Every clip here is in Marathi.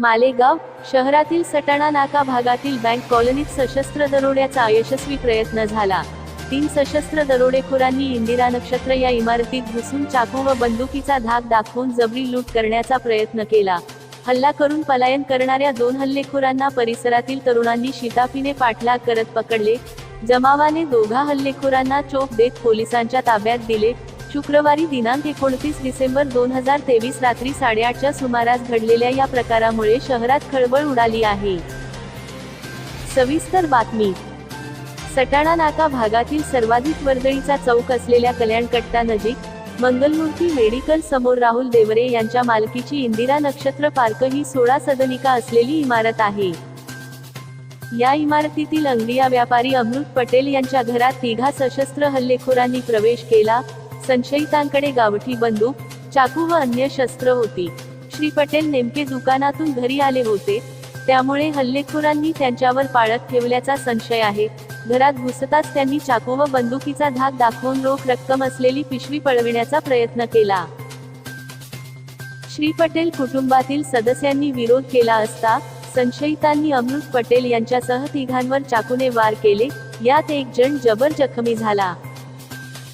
मालेगाव शहरातील सटाणा नाका भागातील बँक कॉलनीत सशस्त्र दरोड्याचा यशस्वी प्रयत्न झाला. तीन सशस्त्र दरोडेखोरांनी इंदिरा नक्षत्र या इमारतीत घुसून चाकू व बंदुकीचा धाक दाखवून जबरी लूट करण्याचा प्रयत्न केला. हल्ला करून पलायन करणाऱ्या दोन हल्लेखोरांना परिसरातील तरुणांनी शिताफीने पाठलाग करत पकडले. जमावाने दोघा हल्लेखोरांना चोप देत पोलिसांच्या ताब्यात दिले. शुक्रवारी दिनांक एकोणतीस डिसेंबर दोन हजार तेवीस रात्री साडेआठच्या सुमारास घडलेल्या या प्रकारामुळे शहरात खळबळ उडाली आहे. सविस्तर बातमी. सटाणा नाका भागातील सर्वाधिक वर्दळीचा चौक असलेल्या कल्याणकट्टा नजीक मंगलमूर्ती मेडिकल समोर राहुल देवरे यांच्या मालकीची इंदिरा नक्षत्र पार्क ही सोळा सदनिका असलेली इमारत आहे. या इमारतीतील अंगडिया व्यापारी अमृत पटेल यांच्या घरात तिघा सशस्त्र हल्लेखोरांनी प्रवेश केला संशयितांकडे गावठी बंदूक चाकू व अन्य शस्त्र होती. श्री पटेल नेमके दुकानातून घरी आले होते. त्यामुळे हल्लेखोरांनी त्यांच्यावर पाळत ठेवल्याचा संशय आहे. घरात घुसताच त्यांनी चाकू व बंदुकीचा धाक दाखवून रोख रक्कम असलेली पिशवी पळविण्याचा प्रयत्न केला. श्री पटेल कुटुंबातील सदस्यांनी विरोध केला असता संशयितांनी अमृत पटेल यांच्यासह तिघांवर चाकूने वार केले. यात एक जण जबर जखमी झाला.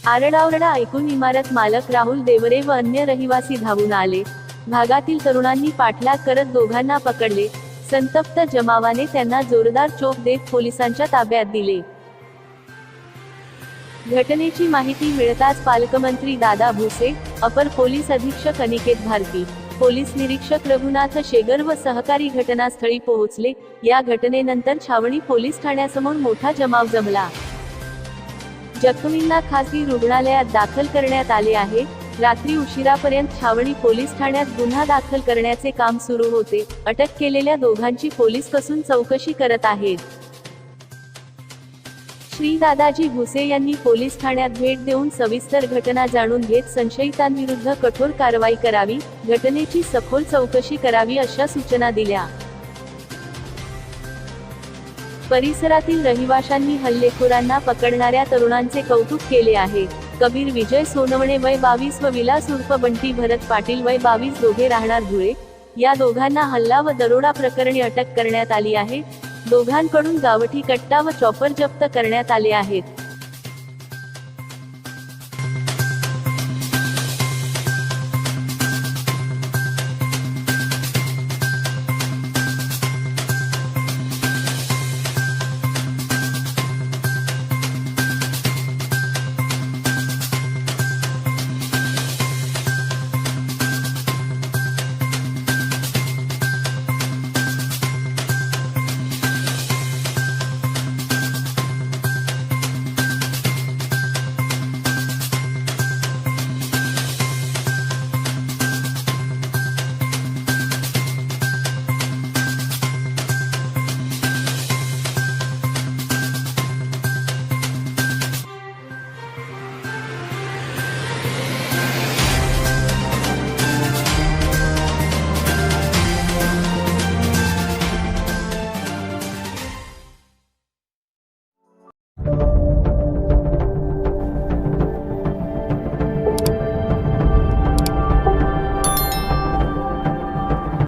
आरडाओरडा ऐकून इमारत मालक राहुल देवरे व अन्य रहिवासी धावून आले. भागातील तरुणांनी पाठलाग करत दोघांना पकडले. संतप्त जमावाने त्यांना जोरदार चोप देत पोलिसांच्या ताब्यात दिले. घटनेची माहिती मिळताच पालकमंत्री दादा भुसे अपर पोलीस अधीक्षक अनिकेत भारती पोलीस निरीक्षक रघुनाथ शेगर व सहकारी घटनास्थळी पोहोचले. या घटनेनंतर छावणी पोलीस ठाण्यासमोर मोठा जमाव जमला. जखमींना खासगी रुग्णालयात दाखल करण्यात आले आहे. रात्री उशिरापर्यंत छावणी पोलीस ठाण्यात गुन्हा दाखल करण्याचे काम सुरू होते. अटक केलेल्या दोघांची पोलीस कसून चौकशी करत आहेत. श्री दादाजी भुसे यांनी पोलीस ठाण्यात भेट देऊन सविस्तर घटना जाणून घेत संशयितांविरुद्ध कठोर कारवाई करावी घटनेची सखोल चौकशी करावी अशा सूचना दिल्या. परिसरातील रहिवाशांनी हल्लेखोरांना पकडणाऱ्या तरुणांचे कौतुक केले आहे. कबीर विजय सोनवणे वय बावीस व विलास उर्फ बंटी भरत पाटील वय बावीस दोघे राहणार धुळे. या दोघांना हल्ला व दरोडा प्रकरणी अटक करण्यात आली आहे. दोघांकडून गावठी कट्टा व चॉपर जप्त करण्यात आले आहेत.